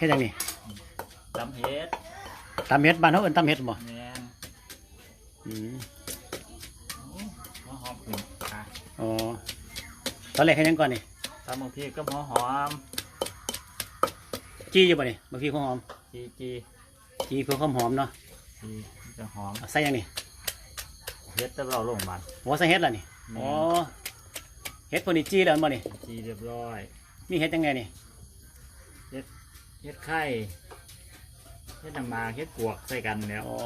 เฮ็ดหยังนี่ตำเฮ็ดตำเฮ็ดบ้านเฮาเอิ้นตำเฮ็ดบ่แม่นอืมหัวหอมขึ้นอะอ๋อตอนแรกเฮ็ดหยังก่อนนี่ตำบางทีก็หัวหอมจี้อยู่บ่นี่บางทีของหอมจีจีจี้เพื่อความหอมเนาะจีจะหอมเอาใส่หยังนี่เฮ็ดแต่เราลงมันโอ้ใส่เฮ็ดล่ะนี่อ๋อเฮ็ดพวกนี้จี้แล้วมันบ่นี่จีเรียบร้อย มีเฮ็ดยังไงนี่เฮ็ดไข่เฮ็ดน้ำมาเฮ็ดกวกใส่กันแล้วอ๋อ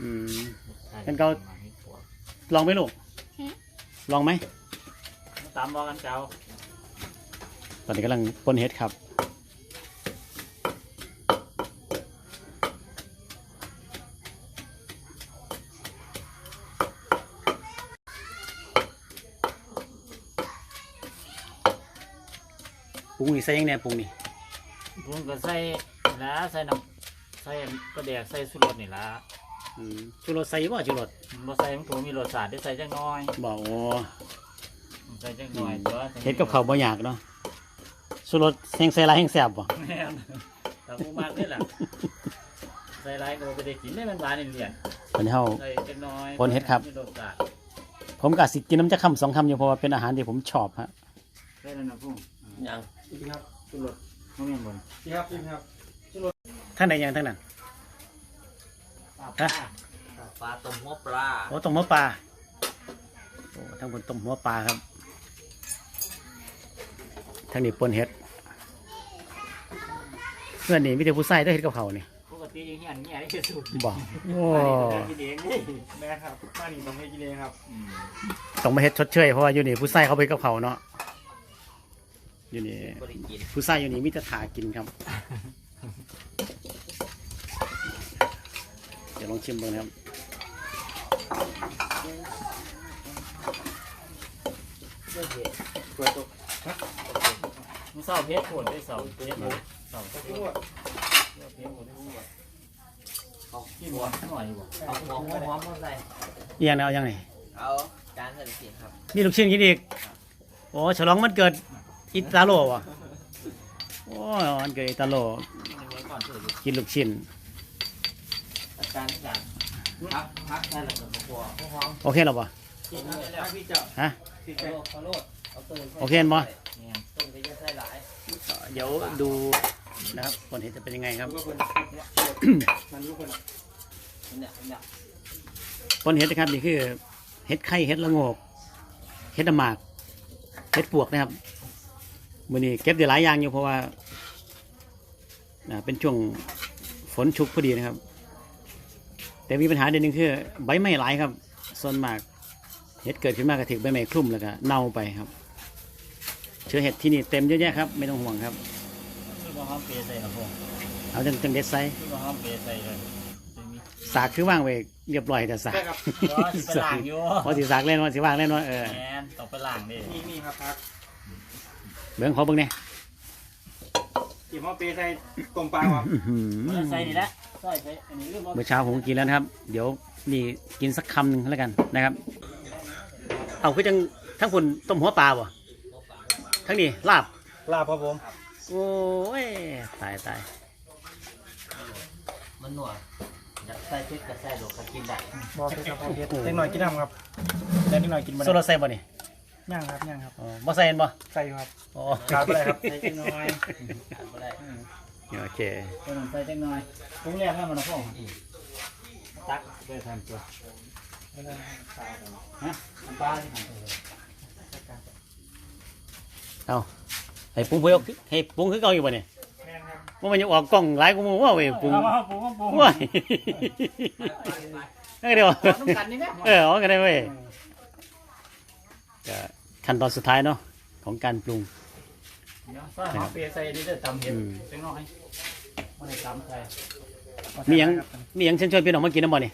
อืมใช่งั้นก็มาฮ็ดกวกลองไหมลูกลองไหมตามบอกกันเก่าตอนนี้กำลังปนเฮ็ดครับ ปรุงนี่ใส่ยังไงปรุงนี่ปรุงก็ใส่ละใส่น้ำใส่กระเดียกใส่สุรสนี่ละอืมชูรสใส่บ่ชูรสบ่ใส่มันถูมีรสชาติได้ใส่จังน้อยบอกโอ้ใส่จังน้อยตัวเฮ็ดกับข้าวบ่ยากเนาะชูรสแห้งใส่หลายแห้งแซ่บบ่แม่นแต่ผู้มากนี่แหละใส่หลายก็บ่ได้กินได้มันหวานนี่เลียนวันนี้เฮา ใส่จังน้อยคนเฮ็ดครับ มีรสชาติผมก็สิกินน้ำจะคำสองคำอยู่เพราะว่าเป็นอาหารที่ผมชอบฮะ ใส่แล้วนะพุ่งยัง ครับสุรสเขาเมียนบนพี่ครับพี่ครับท่านใดยังทั้งนั้นฮะปลาต้มหัวปลาโอ้ต้มหัวปลาโอ้ทั้งบนต้มหัวปลาครับทั้งนี้ปนเฮ็ดเพื่อนนี่มีแต่ผู้ใส่ได้เฮ็ดกับเขาวนี่ปกติอย่างเงี้ยอันเงี้ยได้สุดบอกโอ้กินเองนี่แม่ครับบ้านนี้ต้องให้กินเองครับอืมต้องมาเฮ็ดชดเชยเพราะว่าอยู่นี่ผู้ใส่เขาไปกับเขาวเนาะ อยู่นี่บริกินผู้ใส่อยู่นี่มีแต่ถากินครับ เดี๋ยวลองชิมดูนะครับมึงเศร้าเพชรโผล่ได้เศร้าเพชรเศร้าเพชรโผล่เพชรโผล่ได้หัวเอาที่หัวหน่อยบ่เอาหัวหัวหอมมาใส่เอียงนะเอายังไงเอาจานใส่ไปกินครับมีลูกชิ้นกินอีกโอ้ฉลองมันเกิด อิตาโลวะโอ้ยมันเกิดอิตาโลไว้ก่อนเถอะกินลูกชิ้นจานจานพักพักใส่แล้วก็หัวหัวหอมโอเคหรอปะกินแล้วพี่เจ้าฮะพี่เจ้าเอาโลดเอาตื่นโอเคเห็นบ่เนี่ยต้นก็จะใส่หลายเดี๋ยวดูนะครับผลเห็นจะเป็นยังไงครับมันรู้คนเนี่ยเนี่ยผลเห็ดนะครับนี่คือเห็ดไข่เห็ดละโงกเห็ดน้ำหมากเห็ดปวกนะครับ มือนี้เก็บได้หลายอย่างอยู่เพราะว่าอ่าเป็นช่วงฝนชุกพอดีนะครับ แต่มีปัญหาเด่นหนึ่งคือใบไม้หลายครับ ส่วนมากเห็ดเกิดขึ้นมากระถึกใบไม้คลุ่มแล้วก็เน่าไปครับ เชื้อเห็ดที่นี่เต็มเยอะแยะครับ ไม่ต้องห่วงครับคือบ่หอมเปรย์ใส่ครับผมเอาจังจังเด็ดไซคือบ่หอมเปรย์ใส่เลยจะมีสากคือว่างไว้เรียบร้อยแต่สากว่าสิไปล้างอยู่พอสิสากเล่นว่าสิว่างเล่นว่าเออแมนต้องไปล้างดินี่นี่ครับพัก เบิ้งขอเบิ้งเนี่ยกินหม้อเปใส่ต้มปลาครับอื้อหือมันใส่นี่แหละใส่ใส่อันนี้เรื่องบ่เมื่อเช้าผมกินแล้วนะครับ เดี๋ยวนี่กินสักคำหนึ่งแล้วกันนะครับ เอาคือจังทั้งคนต้มหัวปลาบ่ทั้งนี้ลาบลาบครับผม โอ้ยตายตายมันหนวดอยากใส่พริกกับใส่ดอกก็กินได้บอกเลยครับเพชรเล็กหน่อยกินน้ำครับเล็กน้อยกินมาโซโลใส่บ่นี่ ย่างครับย่างครับ อ๋อบ่ใส่เห็นบ่ใส่อยู่ครับอ๋อขาดไปเลยครับใส่จังน้อยขาดบ่ได้โอเคตัวนั้นใส่จังน้อยปรุงแล้วให้มันนะพ่อตักไปทำตัวฮะน้ำปลาที่ทำเอาให้ปรุงเพื่อให้ปรุงคือเก่าอยู่บ่เนี่ยแม่นครับว่ามันจะออกกล้องหลายกูมึงว่าเว้ยปรุงเอามาปรุงปรุงว้ายนั่นก็เดียวต้องกันนี่ไหมเออเอากันได้เว้ยก็ ขั้นตอนสุดท้ายเนาะของการปรุง เดี๋ยวใส่หอมเปรย์ใส่นี่เด้อตำเห็ดอืมจังน้อยไม่ได้ตำใส่มีหยังมีหยังเชิญชวนพี่น้องมากินน้ำบ่นี่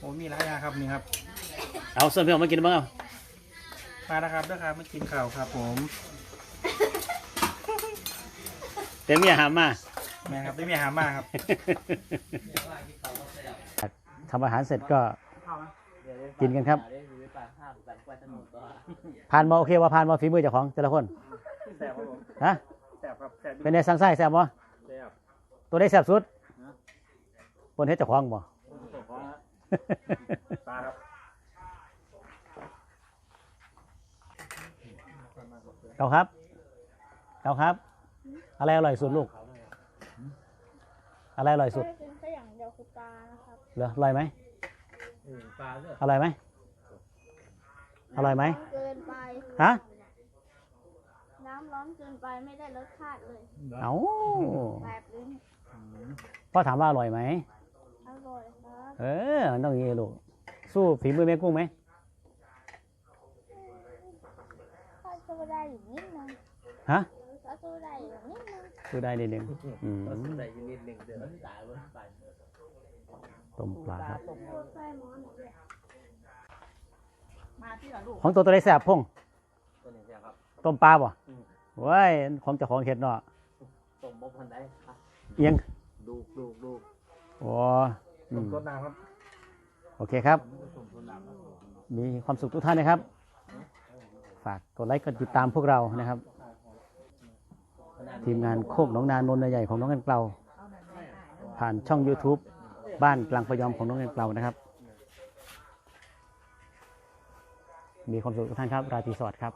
โอ้มีหลายอย่างครับนี่ครับ เอาส่วนพี่น้องมากินบ้างเอามานะครับด้วยครับมากินข้าวครับ ผมเต็มมีอาหารมา แม่ครับได้มีอาหารมาครับทำอาหารเสร็จก็กินกันครับได้หรือปลาข้าวกันกว่าถนนก็ผ่านมาโอเคว่าผ่านมาฝีมือเจ้าของแต่ละคนแซ่บครับผมฮะแซ่บครับแซ่บเป็นไงสังไส้แซ่บบ่แซ่บตัวได้แซ่บสุดปนเฮ็ดเจ้าของบ่ปลาครับเก่าครับเก่าครับ อะไรอร่อยสุดลูก อะไรอร่อยสุดไม่เป็นแค่อย่างเดียวคือปลานะครับเหรออร่อยไหมปลาเนี่ยอร่อยไหม อร่อยไหมเกินไปฮะน้ำร้อนเกินไปไม่ได้รสชาติเลยเอ้าแบบลิ้นพ่อถามว่าอร่อยไหมอร่อยครับเออมันต้องอย่างนี้ลูกสู้ฝีมือแม่กุ้งไหมถ้าสู้ได้อยู่นิดนึงฮะถ้าสู้ได้อยู่นิดนึงสู้ได้นิดนึงอืมก็สุดใจนิดหนึ่งเดี๋ยวมันตายวันตายต้มปลาครับสู้ใส่ห มอนเลยมาที่ละลูกของตัวตัวได้แซ่บพงตัวนี้ใช่ครับ ต้มปลาบ่อืม ว้ายของเจ้าของเห็ดเนาะต้มบ่พันได้ครับเอียงดูดูดูโอ้อืมรสน้ำครับโอเคครับ ต้มตัวน้ำครับมีความสุขทุกท่านนะครับ ฝากกดไลค์กดติดตามพวกเรานะครับ ทีมงานโคกหนองนานนนท์ใหญ่ของน้องกันเกลาผ่านช่อง YouTube บ้านกลางพยอมของน้องกันเกลานะครับ มีความสุขทุกท่านครับ ราตรีสวัสดิ์ครับ